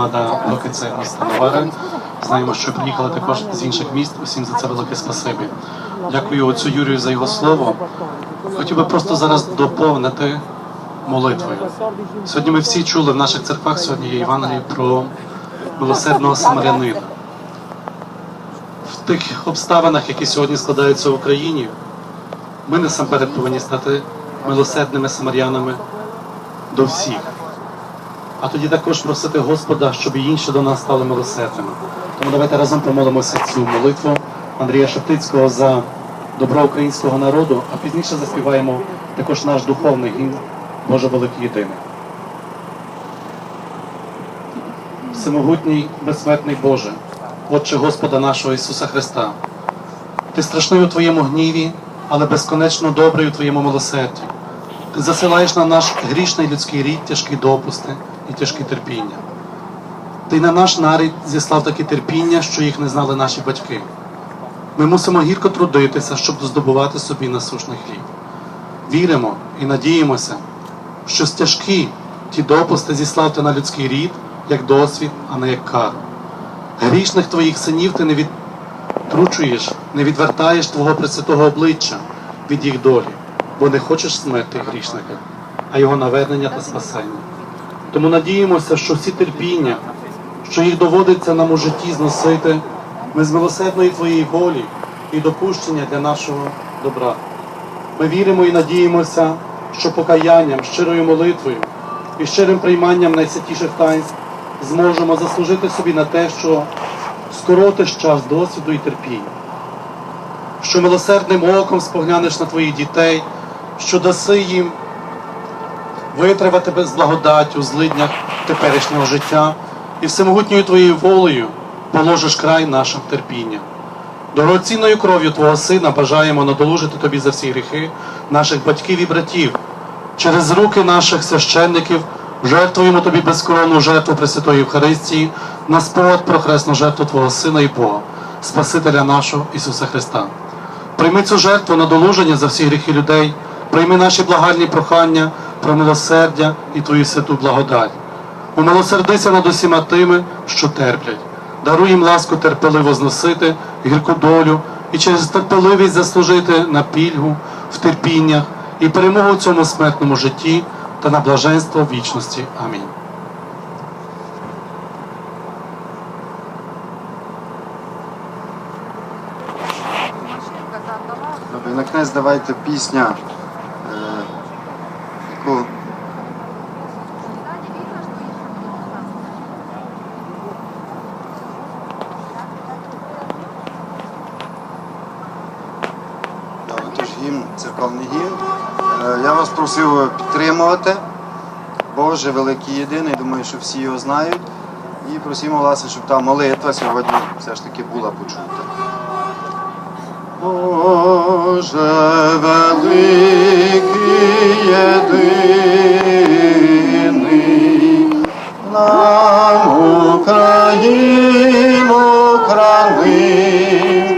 громада Локице міста Новари. Знаємо, що приїхали також з інших міст. Усім за це велике спасибі. Дякую отцю Юрію за його слово. Хотів би просто зараз доповнити молитвою. Сьогодні ми всі чули в наших церквах сьогодні є Євангеліє про милосердного самарянина. В тих обставинах, які сьогодні складаються в Україні, ми насамперед повинні стати милосердними самарянами до всіх. А тоді також просити Господа, щоб і інші до нас стали милосердними. Тому давайте разом помолимося цю молитву Андрія Шептицького за добро українського народу, а пізніше заспіваємо також наш духовний гімн Боже великий єдиний. Всемогутній, безсмертний Боже, Отче Господа нашого Ісуса Христа, Ти страшний у Твоєму гніві, але безконечно добрий у Твоєму милосерді. Ти засилаєш на наш грішний людський рід тяжкі допусти і тяжкі терпіння. Ти на наш нарід зіслав такі терпіння, що їх не знали наші батьки. Ми мусимо гірко трудитися, щоб здобувати собі насушний хліб. Віримо і надіємося, що стяжкі ті допусти зіслав ти на людський рід як досвід, а не як кару. Грішних твоїх синів ти не відтручуєш, не відвертаєш твого пресвятого обличчя від їх долі, бо не хочеш смерти грішника, а його навернення та спасення. Тому надіємося, що всі терпіння, що їх доводиться нам у житті зносити, ми з милосердної твоєї волі і допущення для нашого добра. Ми віримо і надіємося, що покаянням, щирою молитвою і щирим прийманням найсвятіших таїнств зможемо заслужити собі на те, що скоротиш час досвіду і терпіння, що милосердним оком споглянеш на твоїх дітей, що даси їм витривати без благодать у злиднях теперішнього життя і всемогутньою твоєю волею положиш край нашим терпінням. Дорогоцінною кров'ю Твого Сина бажаємо надолужити Тобі за всі гріхи наших батьків і братів. Через руки наших священників жертвуємо Тобі безкоронну жертву Пресвятої Євхаристії на спогад про хресну жертву Твого Сина і Бога, Спасителя нашого Ісуса Христа. Прийми цю жертву на долуження за всі гріхи людей, прийми наші благальні прохання про милосердя і Твою святу благодать. Умилосердися над усіма тими, що терплять. Даруй їм ласку терпеливо зносити гірку долю і через терпеливість заслужити на пільгу в терпіннях і перемогу в цьому смертному житті та на блаженство вічності. Амінь. На кінець давайте пісня, гімн, церковний гімн. Е, Я вас просив підтримувати. Боже, великий єдиний, думаю, що всі його знають. І просимо власне, щоб та молитва сьогодні все ж таки була почута. Боже великий Україну храни,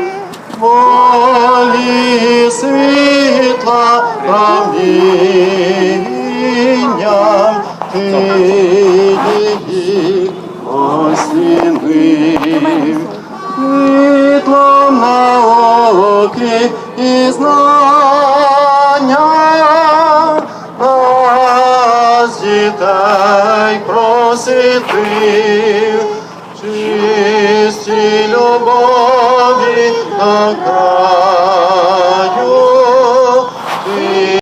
волі світла промінням ти її осінив. Світлом науки і знання нас дітей просвітив, Sino Bodhi Akar.